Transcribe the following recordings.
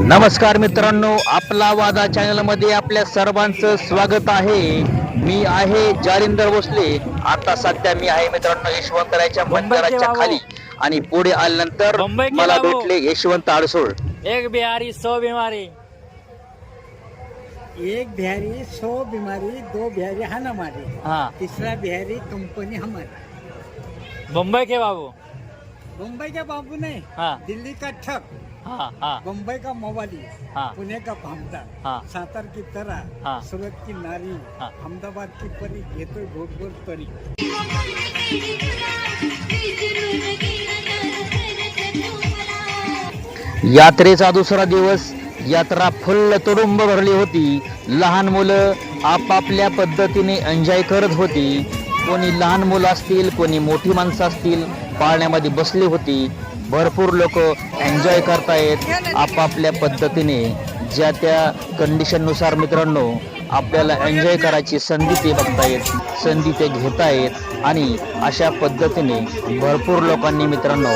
नमस्कार मित्रांनो आपला वादा चॅनलमध्ये आपल्या सर्वांचं स्वागत आहे. मी आहे जालिंदर भोसले. आता सध्या मी आहे मित्रांनो यशवंतरायच्या मंदिराच्या. खाली. आणि पुढे आल्यानंतर मला. भेटले यशवंत आडसोळ. एक बिहारी सौ बीमारी. एक बिहारी सौ बीमारी दो बिहारी है हमारी हाँ. तीसरा बिहारी कंपनी हमारी. मुंबई के बाबू. मुंबई का बाबू नहीं. हाँ. दिल्ली का ठग. हाँ हाँ. मुंबई का मोवाली हाँ. पुणे का भामदा हाँ. सातार की तरह हाँ. सूरत की नारी हाँ. अहमदाबाद की परी घेतोय घोट घोट तरी यात्रेचा दुसरा दिवस यात्रा फुल्ल तुडुंब भरली होती. लहान मुलं आपापल्या पद्धतीने एन्जॉय करत होती. कोणी लहान मुलं असतील कोणी मोठी माणसं असतील पाळण्यामध्ये बसली होती. भरपूर लोक एन्जॉय करतायत आपापल्या पद्धतीने. ज्या त्या कंडिशननुसार मित्रांनो आपल्याला एन्जॉय करायची संधी ते बघतायत संधी ते घेतायत आणि अशा पद्धतीने भरपूर लोकांनी मित्रांनो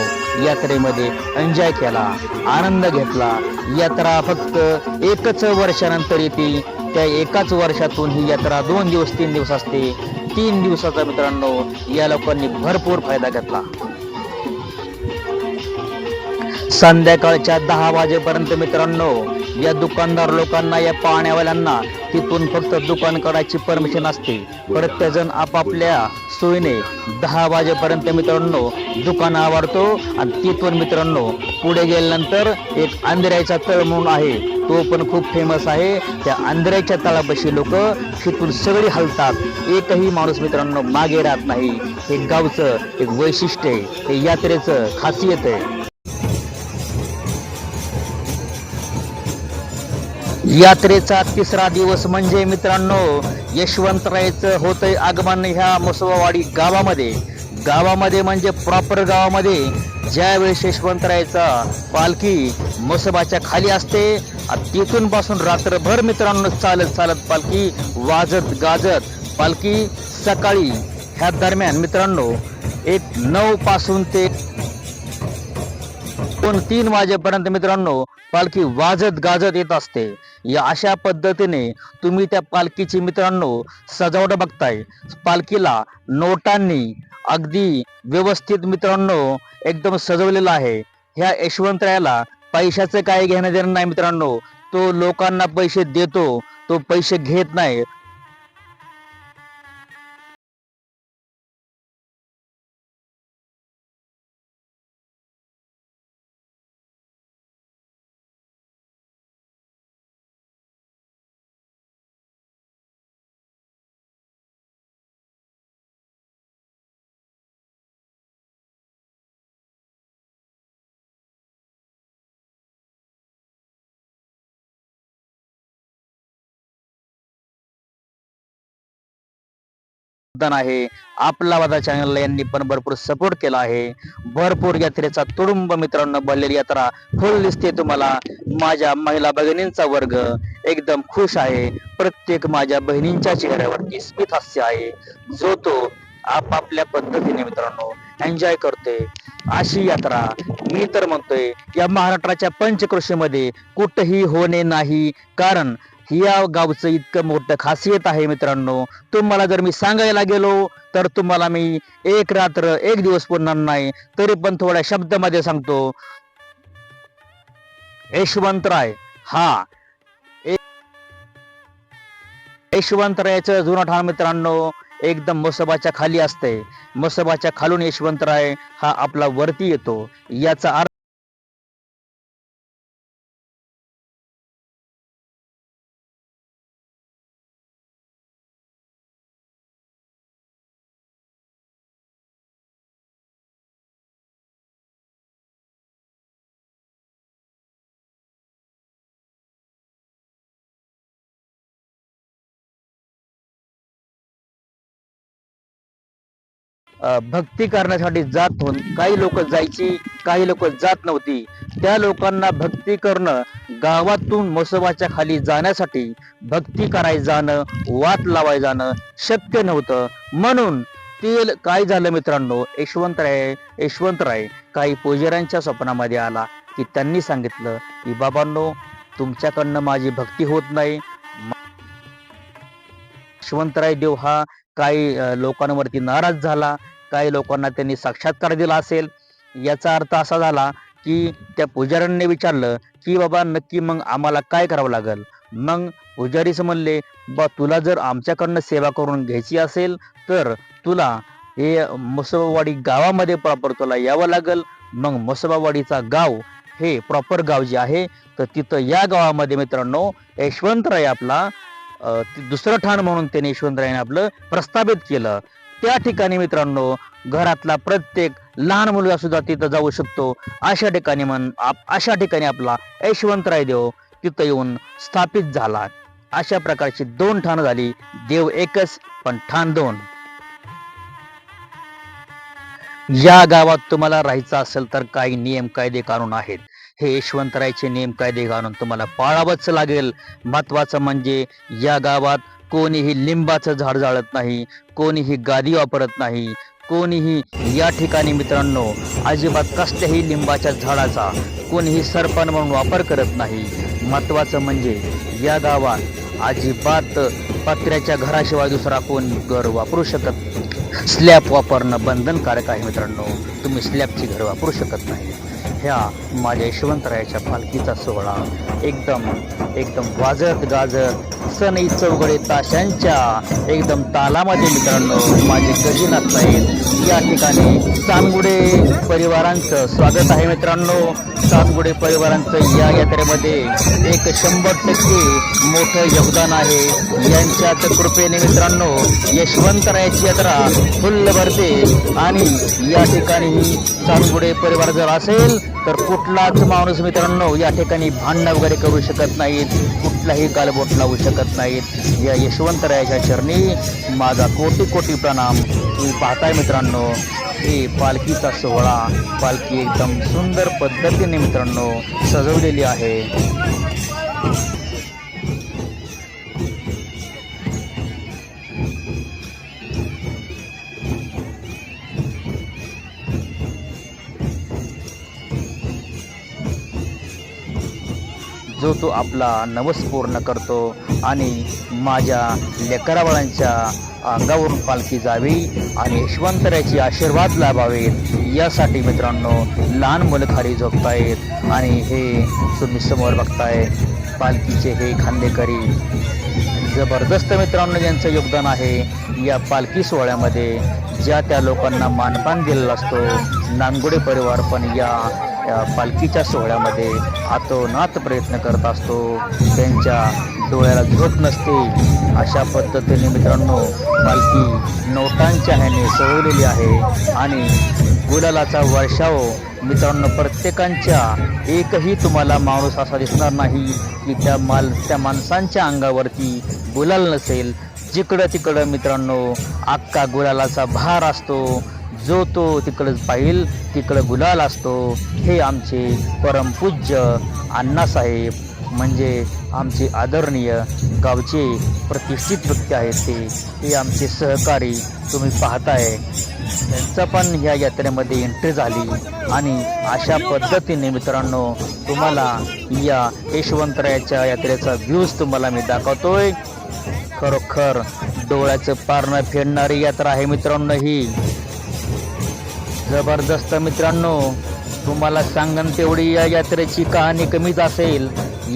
यात्रेमध्ये एन्जॉय केला आनंद घेतला. यात्रा फक्त एकच वर्षानंतर येते. त्या एकाच वर्षातून ही यात्रा दोन दिवस तीन दिवस असते. तीन दिवसाचा मित्रांनो या लोकांनी भरपूर फायदा घेतला. संध्याकाळच्या दहा वाजेपर्यंत मित्रांनो या दुकानदार लोकांना या पाहण्यावाल्यांना तिथून फक्त दुकान काढायची परमिशन असते. प्रत्येकजण आपापल्या सोयीने दहा वाजेपर्यंत मित्रांनो दुकान आवडतो आणि तिथून मित्रांनो पुढे गेल्यानंतर एक आंधळ्याचा तळ म्हणून आहे. तो पण खूप फेमस आहे. त्या आंधळ्याच्या तळापाशी लोक तिथून सगळी हलतात. एकही माणूस मित्रांनो मागे राहत नाही. हे गावचं एक वैशिष्ट्य आहे. हे यात्रेचं खासियत आहे. यात्रेचा तिसरा दिवस म्हणजे मित्रांनो यशवंतरायचं होतंय आगमन ह्या मुसवावाडी गावामध्ये. गावामध्ये म्हणजे प्रॉपर गावामध्ये. ज्यावेळेस यशवंतरायचा पालखी मुसबाच्या खाली असते तिथून पासून रात्रभर मित्रांनो चालत चालत पालखी वाजत गाजत पालखी सकाळी ह्या दरम्यान मित्रांनो एक नऊ पासून ते दोन तीन वाजेपर्यंत मित्रांनो पालखी वाजत गाजत येत असते. या अशा पद्धतीने तुम्ही त्या पालखीची मित्रांनो सजावट बघताय. पालखीला नोटांनी अगदी व्यवस्थित मित्रांनो एकदम सजवलेलं आहे. ह्या यशवंतरायाला पैशाचं काय घेणं देणं नाही मित्रांनो. तो लोकांना पैसे देतो तो पैसे घेत नाही. योगदान आहे. आपला वादा चॅनलला यांनी पण भरपूर सपोर्ट केला आहे. भरपूर यात्रेचा तुडुंब मित्रांनो भरलेली यात्रा फुल दिसते तुम्हाला. माझ्या महिला भगिनींचा वर्ग एकदम खुश आहे. प्रत्येक माझ्या बहिणींच्या चेहऱ्यावरती स्मित हास्य आहे. जो तो आपापल्या पद्धतीने मित्रांनो एन्जॉय करते अशी यात्रा मी तर म्हणतोय या महाराष्ट्राच्या पंचकृषीमध्ये कुठेही होणे नाही. कारण या गावचं इतकं मोठं खासियत आहे मित्रांनो. तुम्हाला जर मी सांगायला गेलो तर तुम्हाला मी एक रात्र एक दिवस पुरणार नाही. तरी पण थोड्या शब्दामध्ये सांगतो. यशवंतराय हा. यशवंतरायाचं यशवंतरायचं जुनं ठाण मित्रांनो एकदम मसोबाच्या खाली असते मसोबाच्या खालून यशवंतराय हा आपला वरती येतो. याचा अर्थ भक्ती करण्यासाठी जात होऊन काही लोक जायची काही लोक जात नव्हती. त्या लोकांना भक्ती करणं गावातून मसोबाच्या खाली जाण्यासाठी भक्ती करायला जाणं वाट लावाय जाणं शक्य नव्हतं. म्हणून ते काय झालं मित्रांनो यशवंतराय यशवंतराय काही पुजाऱ्यांच्या स्वप्नामध्ये आला की त्यांनी सांगितलं की बाबांनो तुमच्याकडनं माझी भक्ती होत नाही. यशवंतराय देव हा काही लोकांवरती नाराज झाला काही लोकांना त्यांनी साक्षात्कार दिला असेल. याचा अर्थ असा झाला की त्या पुजाऱ्यांनी विचारलं की बाबा नक्की मग आम्हाला काय करावं लागेल? मग पुजारीच म्हणले बा तुला जर आमच्याकडनं सेवा करून घ्यायची असेल तर तुला हे मसोबावाडी गावामध्ये प्रॉपर तुला यावं लागेल. मग मसोबावाडीचा गाव हे प्रॉपर गाव जे आहे तर तिथं या गावामध्ये मित्रांनो यशवंतराय आपला दुसरं ठाण म्हणून त्याने यशवंतरायने आपलं प्रस्थापित केलं. त्या ठिकाणी मित्रांनो घरातला प्रत्येक लहान मुलगा सुद्धा तिथं जाऊ शकतो. अशा ठिकाणी म्हण अशा ठिकाणी आपला यशवंतराय देव तिथं येऊन स्थापित झाला. अशा प्रकारची दोन ठाण झाली. देव एकच पण ठाण दोन. या गावात तुम्हाला राहायचं असेल तर काही नियम कायदे कानून आहेत. हे यशवंतरायचे नियम कायदे घालून तुम्हाला पाळावंच लागेल. महत्वाचं म्हणजे या गावात कोणीही लिंबाचं झाड जाळत नाही कोणीही गादी वापरत नाही कोणीही या ठिकाणी मित्रांनो अजिबात कसल्याही लिंबाच्या झाडाचा कोणीही सरपण म्हणून वापर करत नाही. महत्वाचं म्हणजे या गावात अजिबात पत्र्याच्या घराशिवाय दुसरा कोण घर वापरू शकत स्लॅब वापरणं बंधनकारक आहे मित्रांनो. तुम्ही स्लॅबची घर वापरू शकत नाही. ह्या माझ्या यशवंतरायाच्या पालखीचा सोहळा. एकदम एकदम वाजत गाजत सनई चौघडे ताशांच्या एकदम तालामध्ये मित्रांनो माझे गजीनाथ साहेब या ठिकाणी चांदगुडे परिवारांचं स्वागत आहे मित्रांनो. चांदगुडे परिवारांचं या यात्रेमध्ये एक शंभर टक्के मोठं योगदान आहे. यांच्याच कृपेने मित्रांनो यशवंतरायाची यात्रा फुल्ल भरते. आणि या ठिकाणी चांदगुडे परिवार जर असेल तर कुठलाच माणूस मित्रांनो या ठिकाणी भांडणं वगैरे करू शकत नाहीत. कुठलाही गालबोट लावू शकत नाहीत. या यशवंतरायाच्या चरणी माझा कोटी कोटी प्रणाम. तुम्ही पाहताय मित्रांनो हे पालखीचा सोहळा. पालखी एकदम सुंदर पद्धतीने मित्रांनो सजवलेली आहे. जो तो आपला नवस पूर्ण करतो आणि माझ्या लेकराबाळांच्या अंगावरून पालखी जावी आणि यशवंतराचे आशीर्वाद लाभावेत. यासाठी मित्रांनो लहान मुलं खाली झोपतायत आणि हे तुम्ही समोर बघताय पालखीचे हे खांदेकरी. जबरदस्त मित्रांनो यांचं योगदान आहे या पालखी सोहळ्यामध्ये ज्या त्या लोकांना मानपान दिलेला असतो. नांदगुडे परिवार पण या या पालखीच्या सोहळ्यामध्ये आतोनात प्रयत्न करत असतो. त्यांच्या डोळ्याला झोप नसते. अशा पद्धतीने मित्रांनो पालखी नोटांच्या ह्याने सजवलेली आहे आणि गुलालाचा वर्षाव मित्रांनो प्रत्येकांच्या एकही तुम्हाला माणूस असा दिसणार नाही की त्या माल त्या माणसांच्या अंगावरती गुलाल नसेल. जिकडं तिकडं मित्रांनो अख्खा गुलालाचा भार असतो. जो तो तिकडं पाहिल तिकडं गुलाल असतो हे आमचे परमपूज्य अण्णासाहेब म्हणजे आमचे आदरणीय गावचे प्रतिष्ठित व्यक्ती आहेत ते हे आमचे सहकारी तुम्ही पाहताय. त्यांचा पण ह्या यात्रेमध्ये एंट्री झाली आणि अशा पद्धतीने मित्रांनो तुम्हाला या यशवंतरायाच्या यात्रेचा व्ह्यूज तुम्हाला मी दाखवतोय. खरोखर डोळ्याचं पारणं फेडणारी यात्रा आहे मित्रांनो ही. जबरदस्त मित्रांनो तुम्हाला सांगन तेवढी या यात्रेची कहाणी कमीच असेल.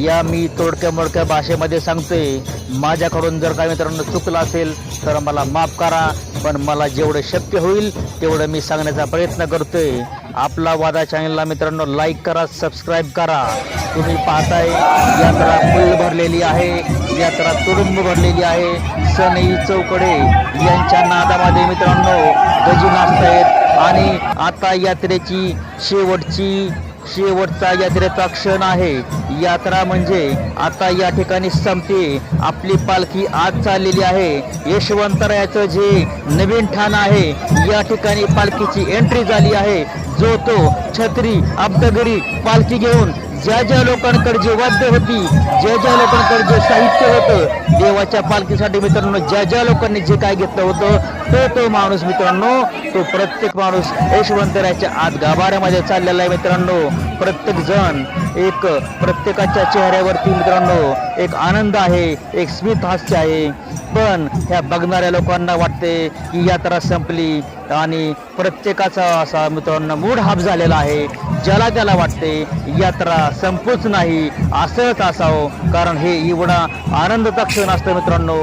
या मी तोडक्या मोडक्या भाषेमध्ये सांगते माझ्याकडून जर काय मित्रांनो चुकलं असेल तर मला माफ करा पण मला जेवढं शक्य होईल तेवढं मी सांगण्याचा प्रयत्न करतोय. आपला वादा चॅनलला मित्रांनो लाईक करा सबस्क्राईब करा. तुम्ही पाहताय यात्रा फुल भरलेली आहे. यात्रा तुडुंब भरलेली आहे. सनई चौकडे यांच्या नादामध्ये मित्रांनो गजी नाचतायत. आणि आता यात्रेची शेवटची शेवटचा यात्रेचा क्षण आहे. यात्रा म्हणजे आता या ठिकाणी संपते. आपली पालखी आज चाललेली आहे. यशवंतरायाचं जे नवीन ठाण आहे या ठिकाणी पालखीची एंट्री झाली आहे. जो तो छत्री अब्दगिरी पालखी घेऊन ज्या ज्या लोकांकडे जे वाद्य होती ज्या ज्या लोकांकडे जे साहित्य होतं देवाच्या पालखीसाठी मित्रांनो ज्या ज्या लोकांनी जे काय घेतलं होतं तो तो माणूस मित्रांनो तो प्रत्येक माणूस यशवंतराच्या आत गाभाऱ्यामध्ये चाललेला आहे मित्रांनो. प्रत्येक जण एक प्रत्येकाच्या चेहऱ्यावरती मित्रांनो एक आनंद आहे एक स्मित हास्य आहे. पण ह्या बघणाऱ्या लोकांना वाटते की यात्रा संपली आणि प्रत्येकाचा असा मित्रांनो मूड हाफ झालेला आहे. ज्याला त्याला वाटते यात्रा संपूच नाही असंच असावं. कारण हे एवढा आनंदाचा क्षण असतं मित्रांनो.